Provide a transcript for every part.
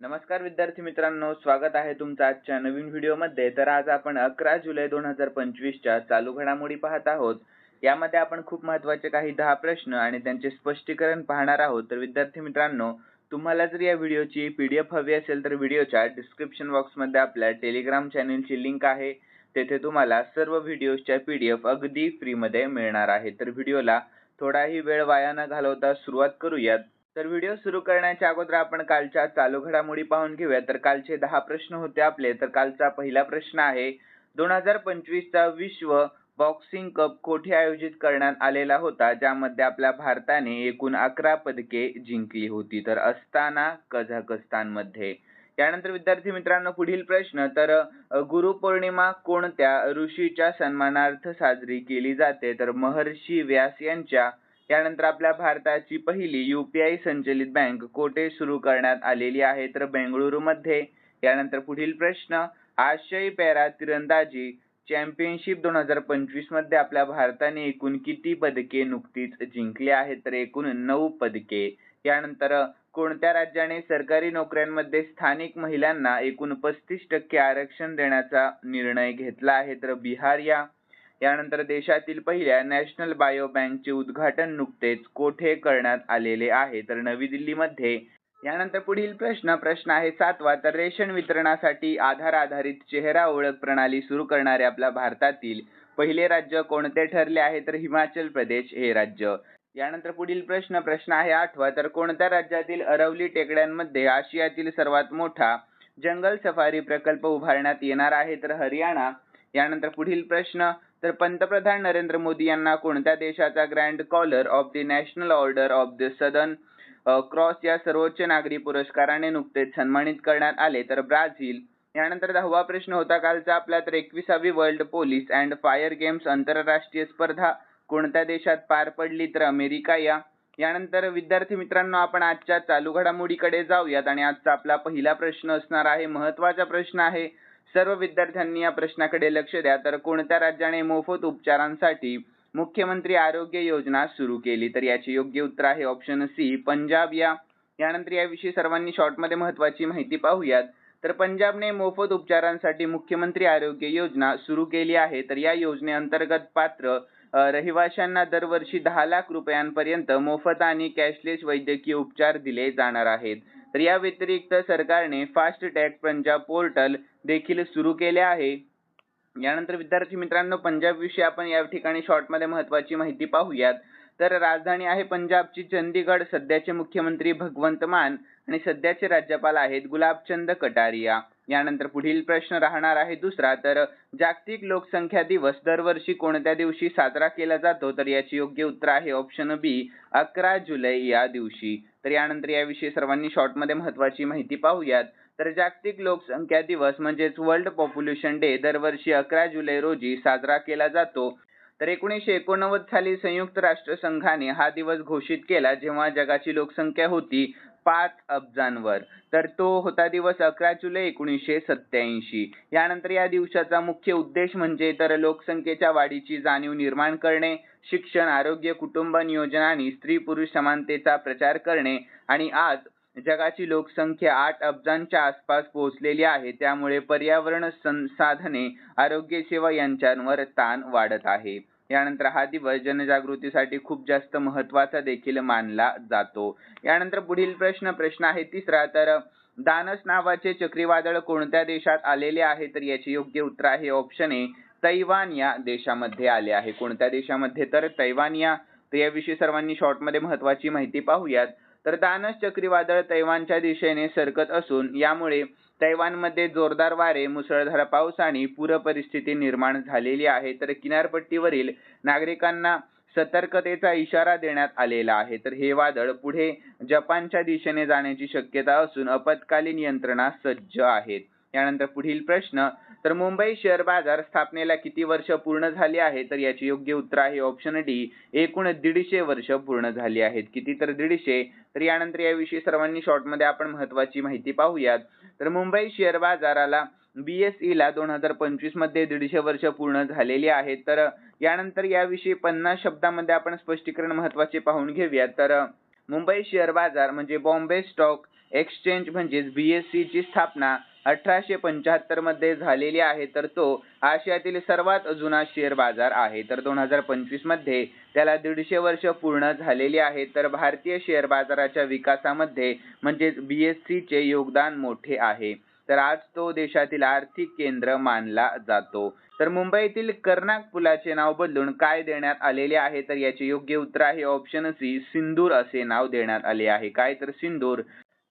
नमस्कार विद्यार्थी मित्रांनो स्वागत आहे तुमचं आजच्या नवीन व्हिडिओमध्ये. तर आज आपण अकरा जुलै दोन हजार पंचवीसच्या चालू घडामोडी पाहत आहोत. यामध्ये आपण खूप महत्त्वाचे काही दहा प्रश्न आणि त्यांचे स्पष्टीकरण पाहणार आहोत. तर विद्यार्थी मित्रांनो तुम्हाला जर या व्हिडिओची पी डी एफ हवी असेल तर व्हिडिओच्या डिस्क्रिप्शन बॉक्समध्ये आपल्या टेलिग्राम चॅनेलची लिंक आहे. तेथे तुम्हाला सर्व व्हिडिओजच्या एफ अगदी फ्रीमध्ये मिळणार आहे. तर व्हिडिओला थोडाही वेळ वाया न घालवता सुरुवात करूयात. तर व्हिडिओ सुरू करण्याच्या अगोदर आपण कालच्या चालू घडामोडी पाहून घेऊया. तर कालचे दहा प्रश्न होते आपले. तर कालचा पहिला प्रश्न आहे दोन हजार पंचवीसचा विश्व बॉक्सिंग कप कोठे आयोजित करण्यात आलेला होता? ज्यामध्ये आपल्या भारताने एकूण अकरा पदके जिंकली होती. तर असताना कझाकस्तानमध्ये. त्यानंतर विद्यार्थी मित्रांनो पुढील प्रश्न. तर गुरुपौर्णिमा कोणत्या ऋषीच्या सन्मानार्थ साजरी केली जाते? तर महर्षी व्यास यांच्या यानंतर आपल्या भारताची पहिली यूपीआय संचलित बँक कोठे सुरू करण्यात आलेली आहे? तर मध्ये यानंतर पुढील प्रश्न आशियाई पॅरा तिरंदाजी चॅम्पियनशिप दोन हजार पंचवीसमध्ये आपल्या भारताने एकूण किती पदके नुकतीच जिंकली आहेत? तर एकूण नऊ पदके. यानंतर कोणत्या राज्याने सरकारी नोकऱ्यांमध्ये स्थानिक महिलांना एकूण पस्तीस टक्के आरक्षण देण्याचा निर्णय घेतला आहे? तर बिहार या यानंतर देशातील पहिल्या नॅशनल बायो बँकचे उद्घाटन नुकतेच कोठे करण्यात आलेले आहे? तर नवी दिल्लीमध्ये. यानंतर पुढील प्रश्न प्रश्न आहे सातवा. तर रेशन वितरणासाठी आधार आधारित चेहरा ओळख प्रणाली सुरू करणारे आपल्या भारतातील पहिले राज्य कोणते ठरले आहे? तर हिमाचल प्रदेश हे राज्य. यानंतर पुढील प्रश्न प्रश्न आहे आठवा. तर कोणत्या राज्यातील अरवली टेकड्यांमध्ये आशियातील सर्वात मोठा जंगल सफारी प्रकल्प उभारण्यात येणार आहे? तर हरियाणा. यानंतर पुढील प्रश्न तर पंतप्रधान नरेंद्र मोदी यांना कोणत्या देशाचा Grand Collar of the National Order of the Southern Cross या सर्वोच्च नागरी पुरस्काराने नुकतेच सन्मानित करण्यात आले? तर ब्राझील. यानंतर दहावा प्रश्न होता कालचा आपला तर एकविसावी World Police and Fire Games आंतरराष्ट्रीय स्पर्धा कोणत्या देशात पार पडली? तर अमेरिका या. यानंतर विद्यार्थी मित्रांनो आपण आजच्या चालू घडामोडीकडे जाऊयात आणि आजचा आपला पहिला प्रश्न असणार आहे महत्त्वाचा प्रश्न आहे सर्व विद्यार्थ्यांनी या प्रश्नाकडे लक्ष द्या. तर कोणत्या राज्याने मोफत उपचारांसाठी मुख्यमंत्री आरोग्य योजना सुरू केली? तर याचे योग्य उत्तर आहे ऑप्शन सी पंजाब. या यानंतर याविषयी सर्वांनी शॉर्टमध्ये महत्वाची माहिती पाहूयात. तर पंजाबने मोफत उपचारांसाठी मुख्यमंत्री आरोग्य योजना सुरू केली आहे. तर या योजनेअंतर्गत पात्र रहिवाशांना दरवर्षी दहा लाख रुपयांपर्यंत मोफत आणि कॅशलेस वैद्यकीय उपचार दिले जाणार आहेत. तर या व्यतिरिक्त सरकारने फास्ट टॅग पंजाब पोर्टल देखील सुरू केले आहे. यानंतर विद्यार्थी मित्रांनो पंजाब विषयी आपण या ठिकाणी शॉर्टमध्ये महत्वाची माहिती पाहूयात. तर राजधानी आहे पंजाबची चंदीगड सध्याचे मुख्यमंत्री भगवंत मान आणि सध्याचे राज्यपाल आहेत गुलाबचंद कटारिया. यानंतर पुढील प्रश्न राहणार आहे दुसरा. तर जागतिक लोकसंख्या दिवस दरवर्षी कोणत्या दिवशी साजरा केला जातो? तर याचे योग्य उत्तर आहे ऑप्शन बी अकरा जुलै या दिवशी. तर यानंतर याविषयी सर्वांनी शॉर्टमध्ये महत्वाची माहिती पाहूयात. तर जागतिक लोकसंख्या दिवस म्हणजेच वर्ल्ड पॉप्युलेशन डे दरवर्षी अकरा जुलै रोजी साजरा केला जातो. तर एकोणीसशे एकोणनव्वद साली संयुक्त राष्ट्र संघाने हा दिवस घोषित केला जेव्हा जगाची लोकसंख्या होती पाच अब्जांवर. तर तो होता दिवस अकरा जुलै एकोणीसशे सत्याऐंशी यानंतर या दिवसाचा मुख्य उद्देश म्हणजे तर लोकसंख्येच्या वाढीची जाणीव निर्माण करणे शिक्षण आरोग्य कुटुंब नियोजन आणि स्त्री पुरुष समानतेचा प्रचार करणे. आणि आज जगाची लोकसंख्या आठ अब्जांच्या आसपास पोहोचलेली आहे. त्यामुळे पर्यावरण संसाधने आरोग्य सेवा यांच्यावर ताण वाढत आहे. यानंतर हा दिवस जनजागृतीसाठी खूप जास्त महत्त्वाचा देखील मानला जातो. यानंतर पुढील प्रश्न प्रश्न आहे तिसरा. तर दानस नावाचे चक्रीवादळ कोणत्या देशात आलेले आहे? तर याचे योग्य उत्तर आहे ऑप्शन ए तैवान या देशामध्ये आले आहे. कोणत्या देशामध्ये? तर तैवान या तर याविषयी सर्वांनी शॉर्टमध्ये महत्वाची माहिती पाहूयात. तर दानस चक्रीवादळ तैवानच्या दिशेने सरकत असून यामुळे तैवानमध्ये जोरदार वारे मुसळधार पाऊस आणि पूर परिस्थिती निर्माण झालेली आहे. तर किनारपट्टीवरील नागरिकांना सतर्कतेचा इशारा देण्यात आलेला आहे. तर हे वादळ पुढे जपानच्या दिशेने जाण्याची शक्यता असून आपत्कालीन यंत्रणा सज्ज आहेत. यानंतर पुढील प्रश्न तर मुंबई शेअर बाजार स्थापनेला किती वर्ष पूर्ण झाली आहे तर याचे योग्य उत्तर आहे ऑप्शन डी एकूण दीडशे वर्ष पूर्ण झाली आहेत. किती तर दीडशे? तर यानंतर याविषयी सर्वांनी शॉर्टमध्ये आपण महत्वाची माहिती पाहूयात. तर मुंबई शेअर बाजाराला बी एस ईला दोन हजार पंचवीसमध्ये दीडशे वर्ष पूर्ण झालेली आहेत. तर यानंतर याविषयी पन्नास शब्दामध्ये आपण स्पष्टीकरण महत्त्वाचे पाहून घेऊयात. तर मुंबई शेअर बाजार म्हणजे बॉम्बे स्टॉक एक्सचेंज म्हणजेच BSE ची स्थापना अठराशे पंच्याहत्तरमध्ये झालेली आहे तर तो आशियातील सर्वात जुना शेअर बाजार आहे. तर दोन हजार पंचवीसमध्ये त्याला दीडशे वर्ष पूर्ण झालेली आहे. तर भारतीय शेअर बाजाराच्या विकासामध्ये म्हणजेच बी एस चे योगदान मोठे आहे. तर आज तो देशातील आर्थिक केंद्र मानला जातो. तर मुंबईतील कर्नाक पुलाचे नाव बदलून काय देण्यात आलेले आहे? तर याचे योग्य उत्तर आहे ऑप्शन सी सिंदूर असे नाव देण्यात आले आहे. काय? तर सिंदूर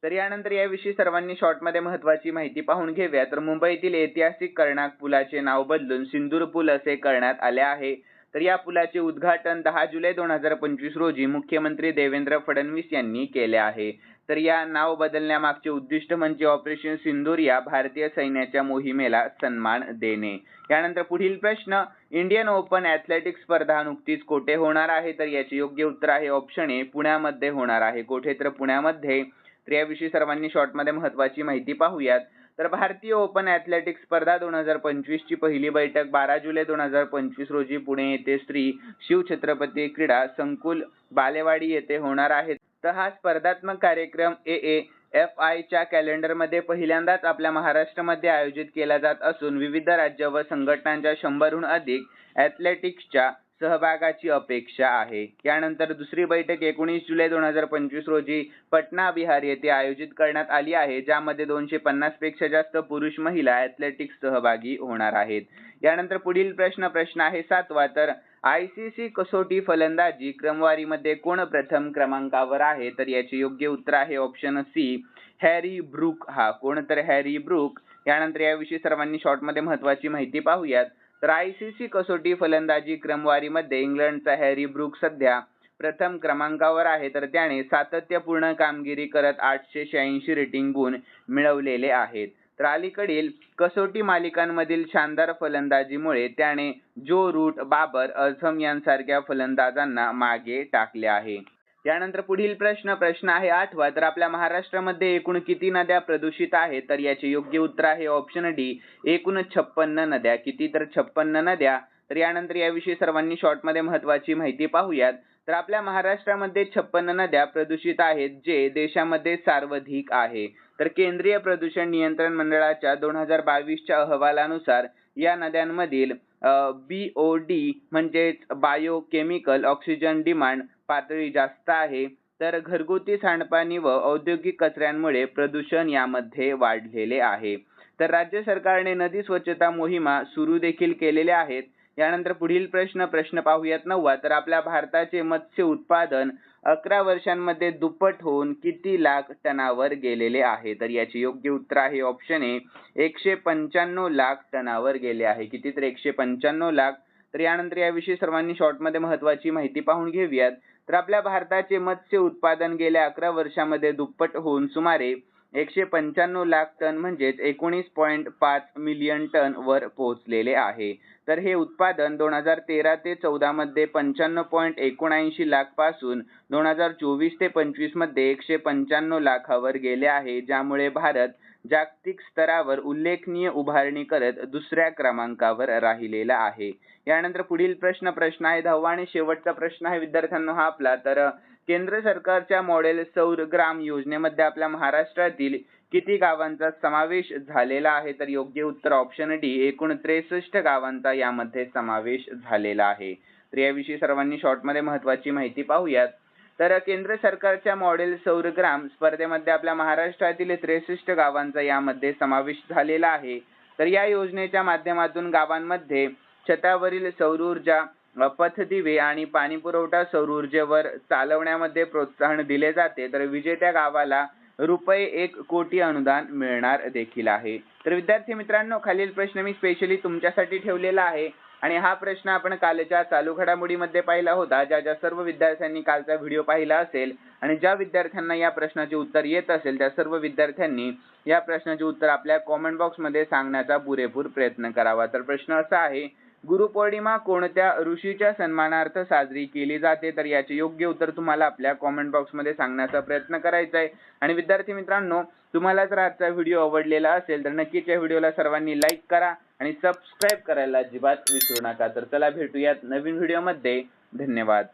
तर यानंतर याविषयी सर्वांनी शॉर्टमध्ये महत्वाची माहिती पाहून घेऊया. तर मुंबईतील ऐतिहासिक कर्णाक पुलाचे नाव बदलून सिंदूर पूल असे करण्यात आले आहे. तर या पुलाचे उद्घाटन दहा जुलै दोन हजार पंचवीस रोजी मुख्यमंत्री देवेंद्र फडणवीस यांनी केले आहे. तर या नाव बदलण्यामागचे उद्दिष्ट म्हणजे ऑपरेशन सिंदूर या भारतीय सैन्याच्या मोहिमेला सन्मान देणे. यानंतर पुढील प्रश्न इंडियन ओपन ॲथलेटिक्स स्पर्धा नुकतीच कोठे होणार आहे? तर याचे योग्य उत्तर आहे ऑप्शन ए पुण्यामध्ये होणार आहे. कोठे? तर पुण्यामध्ये तर याविषयी सर्वांनी शॉर्टमध्ये महत्वाची माहिती पाहूयात. तर भारतीय ओपन ॲथलेटिक्स स्पर्धा दोन हजार पंचवीसची पहिली बैठक बारा जुलै दोन हजार पंचवीस रोजी पुणे येथे श्री शिव छत्रपती क्रीडा संकुल बालेवाडी येथे होणार आहे तर हा स्पर्धात्मक कार्यक्रम ए ए एफ आयच्या कॅलेंडरमध्ये पहिल्यांदाच आपल्या महाराष्ट्रामध्ये आयोजित केला जात असून विविध राज्य व संघटनांच्या शंभरहून अधिक ॲथलेटिक्सच्या सहभागाची अपेक्षा आहे. यानंतर दुसरी बैठक एकोणीस जुलै दोन हजार पंचवीस रोजी पटना बिहार येथे आयोजित करण्यात आली आहे ज्यामध्ये दोनशे पन्नासपेक्षा जास्त पुरुष महिला ॲथलेटिक्स सहभागी होणार आहेत. यानंतर पुढील प्रश्न प्रश्न आहे सातवा. तर आय सी सी कसोटी फलंदाजी क्रमवारीमध्ये कोण प्रथम क्रमांकावर आहे? तर याचे योग्य उत्तर आहे ऑप्शन सी हॅरी ब्रुक. हा कोण तर हॅरी ब्रुक? यानंतर याविषयी सर्वांनी शॉर्टमध्ये महत्वाची माहिती पाहूयात. तर आय सी सी कसोटी फलंदाजी क्रमवारीमध्ये इंग्लंडचा हॅरी ब्रूक सध्या प्रथम क्रमांकावर आहे. तर त्याने सातत्यपूर्ण कामगिरी करत आठशे शहाऐंशी रेटिंग गुण मिळवलेले आहेत. तर अलीकडील कसोटी मालिकांमधील शानदार फलंदाजीमुळे त्याने जो रूट बाबर अझम यांसारख्या फलंदाजांना मागे टाकले आहे. यानंतर पुढील प्रश्न प्रश्न आहे आठवा. तर आपल्या महाराष्ट्रामध्ये एकूण किती नद्या प्रदूषित आहेत? तर याचे योग्य उत्तर आहे ऑप्शन डी एकूण छप्पन्न नद्या. किती तर छप्पन्न नद्या. तर यानंतर याविषयी सर्वांनी शॉर्टमध्ये महत्वाची माहिती पाहूयात. तर आपल्या महाराष्ट्रामध्ये छप्पन्न नद्या प्रदूषित आहेत जे देशामध्ये सर्वाधिक आहे. तर केंद्रीय प्रदूषण नियंत्रण मंडळाच्या दोन हजार बावीसच्या अहवालानुसार या नद्यांमधील बी ओ डी म्हणजेच बायोकेमिकल ऑक्सिजन डिमांड पातळी जास्त आहे तर घरगुती सांडपाणी व औद्योगिक कचऱ्यांमुळे प्रदूषण यामध्ये वाढलेले आहे. तर राज्य सरकारने नदी स्वच्छता मोहिमा सुरू देखील केलेल्या आहेत. यानंतर पुढील प्रश्न प्रश्न पाहूयात नववा. तर आपल्या भारताचे मत्स्य उत्पादन अकरा वर्षांमध्ये दुप्पट होऊन किती लाख टनावर गेलेले आहे? तर याचे योग्य उत्तर आहे ऑप्शन ए एकशे पंच्याण्णव लाख टनावर गेले आहे. किती तर एकशे पंच्याण्णव लाख? तर यानंतर याविषयी सर्वांनी शॉर्टमध्ये महत्वाची माहिती पाहून घेऊयात. तर आपल्या भारताचे मत्स्य उत्पादन गेल्या अकरा वर्षामध्ये दुप्पट होऊन सुमारे एकशे पंच्याण्णव लाख टन म्हणजेच एकोणीस पॉईंट पाच मिलियन टन वर पोहोचलेले आहे. तर हे उत्पादन दोन हजार तेरा ते चौदा मध्ये पंच्याण्णव पॉईंट एकोणऐंशी लाखपासून दोन हजार चोवीस ते पंचवीसमध्ये एकशे पंच्याण्णव लाखावर गेले आहे ज्यामुळे भारत जागतिक स्तरावर उल्लेखनीय उभारणी करत दुसऱ्या क्रमांकावर राहिलेला आहे. यानंतर पुढील प्रश्न प्रश्न आहे दहावा आणि शेवटचा प्रश्न आहे. विद्यार्थ्यांना हा आपला. तर केंद्र सरकारच्या मॉडेल सौर ग्राम योजनेमध्ये आपल्या महाराष्ट्रातील किती गावांचा समावेश झालेला आहे? तर योग्य उत्तर ऑप्शन डी एकूण त्रेसष्ट गावांचा यामध्ये समावेश झालेला आहे. तर याविषयी सर्वांनी शॉर्टमध्ये महत्वाची माहिती पाहूयात. तर केंद्र सरकारच्या मॉडेल सौरग्राम स्पर्धेमध्ये आपल्या महाराष्ट्रातील त्रेसष्ट गावांचा यामध्ये समावेश झालेला आहे. तर या योजनेच्या माध्यमातून गावांमध्ये छतावरील सौर ऊर्जा पथदिवे आणि पाणी पुरवठा सौर ऊर्जेवर चालवण्यामध्ये प्रोत्साहन दिले जाते. तर विजेत्या गावाला रुपये एक कोटी अनुदान मिळणार देखील आहे. तर विद्यार्थी मित्रांनो खालील प्रश्न मी स्पेशली तुमच्यासाठी ठेवलेला आहे. आणि हा प्रश्न आपण कालच्या चालू घडामोडीमध्ये पाहिला होता ज्या ज्या सर्व विद्यार्थ्यांनी कालचा व्हिडिओ पाहिला असेल आणि ज्या विद्यार्थ्यांना या प्रश्नाचे उत्तर येत असेल त्या सर्व विद्यार्थ्यांनी या प्रश्नाचे उत्तर आपल्या कॉमेंट बॉक्समध्ये सांगण्याचा पुरेपूर प्रयत्न करावा. तर प्रश्न असा आहे गुरुपौर्णिमा कोणत्या ऋषीच्या सन्मानार्थ साजरी केली जाते? तर याचे योग्य उत्तर तुम्हाला आपल्या कॉमेंट बॉक्समध्ये सांगण्याचा प्रयत्न करायचा आहे. आणि विद्यार्थी मित्रांनो तुम्हाला जर आजचा व्हिडिओ आवडलेला असेल तर नक्कीच या व्हिडिओला सर्वांनी लाईक करा आणि सबस्क्राईब करायला अजिबात विसरू नका. तर चला भेटूयात नवीन व्हिडिओमध्ये. धन्यवाद.